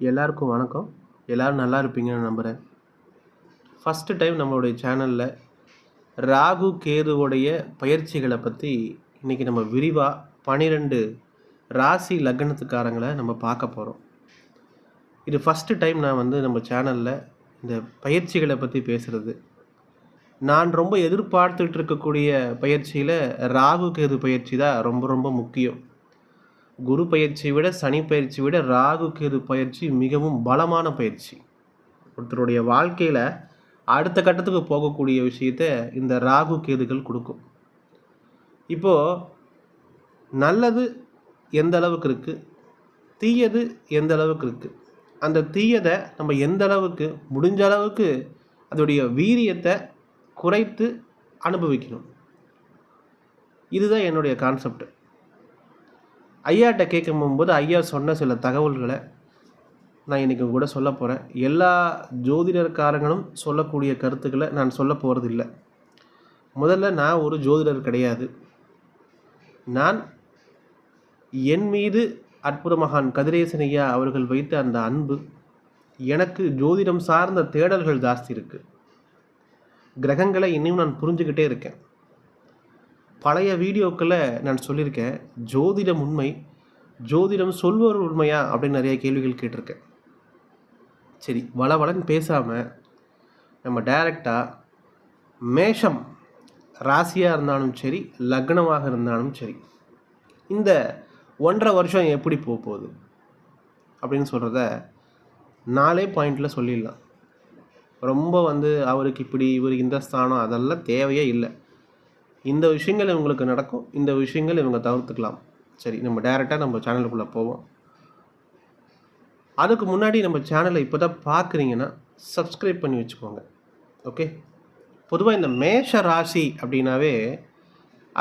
எல்லாருக்கும் வணக்கம். எல்லோரும் நல்லா இருப்பீங்கன்னு நம்புகிறேன் ஃபஸ்ட்டு டைம் நம்மளுடைய சேனலில் ராகு கேதுவுடைய பயிற்சிகளை பற்றி இன்றைக்கி நம்ம விரிவாக பன்னிரெண்டு ராசி லக்னத்துக்காரங்களை நம்ம பார்க்க போகிறோம் இது ஃபஸ்ட்டு டைம் நான் வந்து நம்ம சேனலில் இந்த பயிற்சிகளை பற்றி பேசுகிறது நான் ரொம்ப எதிர்பார்த்துட்டு இருக்கக்கூடிய பயிற்சியில் ராகு கேது பயிற்சி தான் ரொம்ப ரொம்ப முக்கியம். குரு பயிற்சியை விட சனி பயிற்சி விட ராகு கேது பயிற்சி மிகவும் பலமான பயிற்சி. ஒருத்தருடைய வாழ்க்கையில் அடுத்த கட்டத்துக்கு போகக்கூடிய விஷயத்த இந்த ராகு கேதுகள் கொடுக்கும். இப்போது நல்லது எந்த அளவுக்கு இருக்குது தீயது எந்த அளவுக்கு இருக்குது அந்த தீயதை நம்ம எந்த அளவுக்கு முடிஞ்ச அளவுக்கு அதோடைய வீரியத்தை குறைத்து அனுபவிக்கணும். இதுதான் என்னுடைய கான்செப்ட் ஐயாட்ட கேட்கும் போது ஐயா சொன்ன சில தகவல்களை நான் இன்றைக்கி கூட சொல்ல போகிறேன் எல்லா ஜோதிடர்காரங்களும் சொல்லக்கூடிய கருத்துக்களை நான் சொல்ல போகிறது இல்லை முதல்ல நான் ஒரு ஜோதிடர் கிடையாது. நான் என் மீது அற்புத மகான் கதிரேசனையா அவர்கள் வைத்த அந்த அன்பு எனக்கு ஜோதிடம் சார்ந்த தேடல்கள் ஜாஸ்தி இருக்குது கிரகங்களை இன்னும் நான் புரிஞ்சுக்கிட்டே இருக்கேன். பழைய வீடியோக்களில் நான் சொல்லியிருக்கேன். ஜோதிடம் உண்மை ஜோதிடம் சொல்வர் உண்மையா? அப்படின்னு நிறைய கேள்விகள் கேட்டிருக்கேன். சரி வளவளன்னு பேசாமல் நம்ம டைரெக்டாக மேஷம் ராசியாக இருந்தாலும் சரி லக்னமாக இருந்தாலும் சரி இந்த ஒன்றரை வருஷம் எப்படி போக போகுது? அப்படின்னு சொல்கிறத நாலே பாயிண்டில் சொல்லிடலாம். ரொம்ப வந்து அவருக்கு இப்படி இவருக்கு இந்த ஸ்தானம் அதெல்லாம் தேவையே இல்லை. இந்த விஷயங்கள் இவங்களுக்கு நடக்கும். இந்த விஷயங்கள் இவங்க தவிர்த்துக்கலாம். சரி நம்ம டேரெக்டாக நம்ம சேனலுக்குள்ளே போவோம். அதுக்கு முன்னாடி நம்ம சேனலை இப்போ தான் பார்க்குறீங்கன்னா சப்ஸ்கிரைப் பண்ணி வச்சுக்கோங்க. ஓகே பொதுவாக இந்த மேஷ ராசி அப்படின்னாவே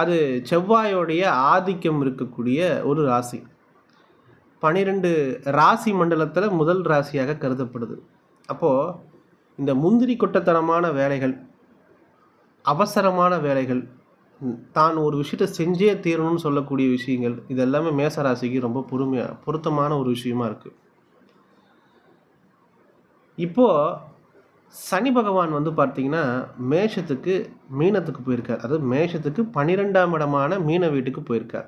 அது செவ்வாயோடைய ஆதிக்கம் இருக்கக்கூடிய ஒரு ராசி. பன்னிரெண்டு ராசி மண்டலத்தில் முதல் ராசியாக கருதப்படுது. அப்போது இந்த முந்திரி கொட்டத்தனமான வேலைகள் அவசரமான வேலைகள் தான் ஒரு விஷயத்தை செஞ்சே தீரணும்னு சொல்லக்கூடிய விஷயங்கள் இது எல்லாமே மேசராசிக்கு ரொம்ப பொறுமையாக பொருத்தமான ஒரு விஷயமா இருக்குது இப்போது சனி பகவான் வந்து பார்த்தீங்கன்னா மேஷத்துக்கு மீனத்துக்கு போயிருக்கார். அதாவது மேஷத்துக்கு பன்னிரெண்டாம் இடமான மீன வீட்டுக்கு போயிருக்கார்.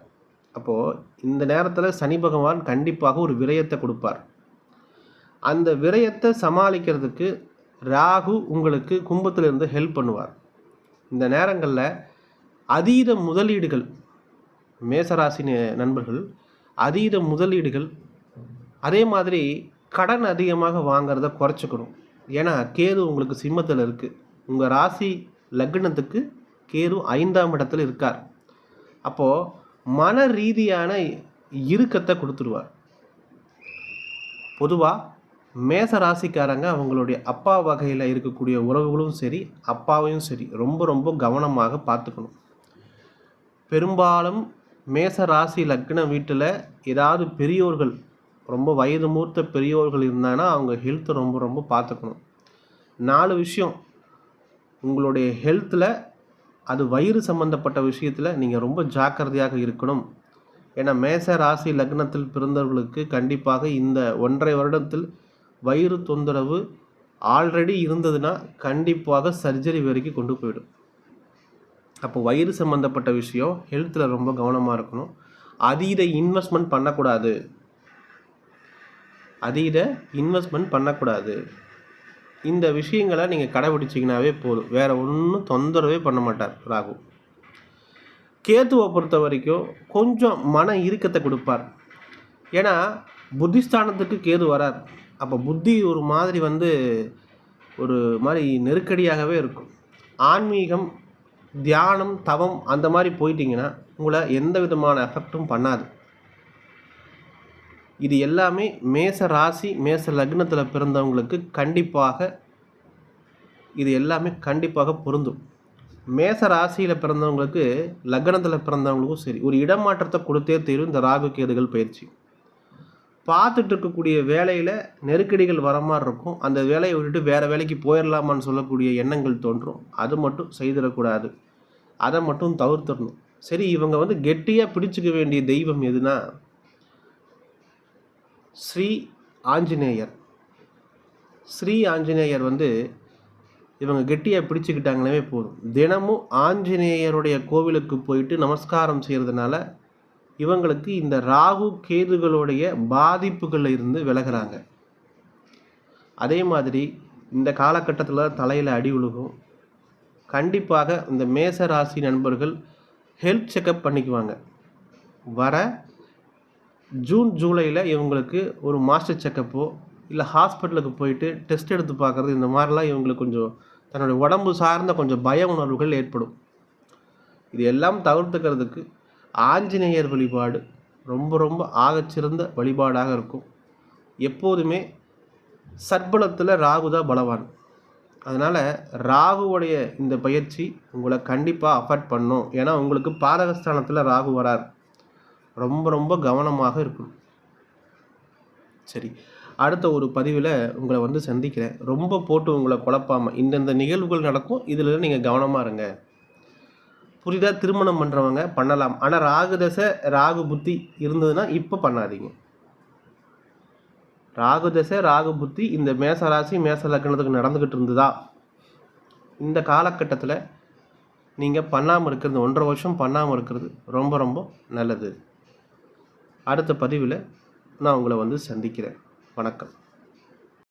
அப்போது இந்த நேரத்தில் சனி பகவான் கண்டிப்பாக ஒரு விரயத்தை கொடுப்பார். அந்த விரயத்தை சமாளிக்கிறதுக்கு ராகு உங்களுக்கு கும்பத்திலிருந்து ஹெல்ப் பண்ணுவார். இந்த நேரங்களில் அதீத முதலீடுகள் மேசராசி நண்பர்கள் அதீத முதலீடுகள் அதே மாதிரி கடன் அதிகமாக வாங்கிறத குறைச்சிக்கணும். ஏன்னா கேது உங்களுக்கு சிம்மத்தில் இருக்குது உங்கள் ராசி லக்னத்துக்கு கேது ஐந்தாம் இடத்துல இருக்கார். அப்போது மன ரீதியான இறுக்கத்தை கொடுத்துருவார். பொதுவாக மேச ராசிக்காரங்க அவங்களுடைய அப்பா வகையில் இருக்கக்கூடிய உறவுகளும் சரி அப்பாவையும் சரி ரொம்ப ரொம்ப கவனமாக பார்த்துக்கணும். பெரும்பாலும் மேச ராசி லக்ன வீட்டில் ஏதாவது பெரியோர்கள் ரொம்ப வயது மூர்த்த பெரியோர்கள் இருந்தாங்கன்னா அவங்க ஹெல்த்தை ரொம்ப ரொம்ப பார்த்துக்கணும். நாலு விஷயம். உங்களுடைய ஹெல்த்தில் அது வயிறு சம்மந்தப்பட்ட விஷயத்தில் நீங்கள் ரொம்ப ஜாக்கிரதையாக இருக்கணும். ஏன்னா மேச ராசி லக்னத்தில் பிறந்தவர்களுக்கு கண்டிப்பாக இந்த ஒன்றரை வருடத்தில் வயிறு தொந்தரவு ஆல்ரெடி இருந்ததுன்னா கண்டிப்பாக சர்ஜரி வரைக்கும் கொண்டு போயிடும். அப்போ வயிறு சம்மந்தப்பட்ட விஷயம் ஹெல்த்தில் ரொம்ப கவனமாக இருக்கணும். அதீத இன்வெஸ்ட்மெண்ட் பண்ணக்கூடாது. அதீத இன்வெஸ்ட்மெண்ட் பண்ணக்கூடாது. இந்த விஷயங்களை நீங்கள் கடைபிடிச்சிங்கனாவே போதும். வேறு ஒன்றும் தொந்தரவே பண்ண மாட்டார் ராகு. கேத்துவை பொறுத்த வரைக்கும் கொஞ்சம் மன இறுக்கத்தை கொடுப்பார். ஏன்னா புத்திஸ்தானத்துக்கு கேது வரார். அப்போ புத்தி ஒரு மாதிரி வந்து ஒரு மாதிரி நெருக்கடியாகவே இருக்கும். ஆன்மீகம் தியானம் தவம் அந்த மாதிரி போயிட்டீங்கன்னா உங்களை எந்த விதமான எஃபெக்டும் பண்ணாது. இது எல்லாமே மேச ராசி மேச லக்னத்தில் பிறந்தவங்களுக்கு கண்டிப்பாக இது எல்லாமே கண்டிப்பாக பொருந்தும். மேச ராசியில் பிறந்தவங்களுக்கு லக்னத்தில் பிறந்தவங்களுக்கும் சரி ஒரு இடமாற்றத்தை கொடுத்தே தீரும் இந்த ராகு கேதுகள் பயிற்சி. பார்த்துட்டு இருக்கக்கூடிய வேலையில் நெருக்கடிகள் வர மாதிரி இருக்கும் அந்த வேலையை விட்டுட்டு வேறு வேலைக்கு போயிடலாமான்னு சொல்லக்கூடிய எண்ணங்கள் தோன்றும். அது மட்டும் செய்திடக்கூடாது. அதை மட்டும் தவிர்த்துடணும். சரி இவங்க வந்து கெட்டியாக பிடிச்சிக்க வேண்டிய தெய்வம் எதுனா ஸ்ரீ ஆஞ்சநேயர். ஸ்ரீ ஆஞ்சநேயர் வந்து இவங்க கெட்டியாக பிடிச்சிக்கிட்டாங்களே போதும். தினமும் ஆஞ்சநேயருடைய கோவிலுக்கு போயிட்டு நமஸ்காரம் செய்கிறதுனால இவங்களுக்கு இந்த ராகு கேதுகளுடைய பாதிப்புகளில் இருந்து விலகிறாங்க. அதே மாதிரி இந்த காலகட்டத்தில் தலையில் அடி உழுகும். கண்டிப்பாக இந்த மேச ராசி நண்பர்கள் ஹெல்த் செக்கப் பண்ணிக்குவாங்க. வர ஜூன் ஜூலையில் இவங்களுக்கு ஒரு மாஸ்டர் செக்கப்போ இல்லை ஹாஸ்பிட்டலுக்கு போயிட்டு டெஸ்ட் எடுத்து பார்க்குறது இந்த மாதிரிலாம் இவங்களுக்கு கொஞ்சம் தன்னுடைய உடம்பு சார்ந்த கொஞ்சம் பய உணர்வுகள் ஏற்படும். இது எல்லாம் தவிர்த்துக்கிறதுக்கு ஆஞ்சநேயர் வழிபாடு ரொம்ப ரொம்ப ஆகச்சிறந்த வழிபாடாக இருக்கும். எப்போதுமே சற்பலத்தில் ராகு தான் பலவான். அதனால் ராகுவுடைய இந்த பயிற்சி உங்களை கண்டிப்பாக அஃபர்ட் பண்ணும். ஏன்னா உங்களுக்கு பாதகஸ்தானத்தில் ராகு வரார். ரொம்ப ரொம்ப கவனமாக இருக்கணும். சரி அடுத்த ஒரு பதிவில் உங்களை வந்து சந்திக்கிறேன். ரொம்ப போட்டு உங்களை குழப்பாமல் இந்தந்த நிகழ்வுகள் நடக்கும் இதில் நீங்கள் கவனமாக இருங்க. புரிதா திருமணம் பண்ணுறவங்க பண்ணலாம். ஆனால் ராகு தசை ராகு புத்தி இருந்ததுன்னா இப்போ பண்ணாதீங்க. ராகு தசை ராகு புத்தி இந்த மேச ராசி மேச லக்கணத்துக்கு நடந்துக்கிட்டு இருந்ததா? இந்த காலகட்டத்தில் நீங்கள் பண்ணாமல் இருக்கிறது ஒன்றரை வருஷம் பண்ணாமல் இருக்கிறது ரொம்ப ரொம்ப நல்லது. அடுத்த பதிவில் நான் உங்களை வந்து சந்திக்கிறேன். வணக்கம்.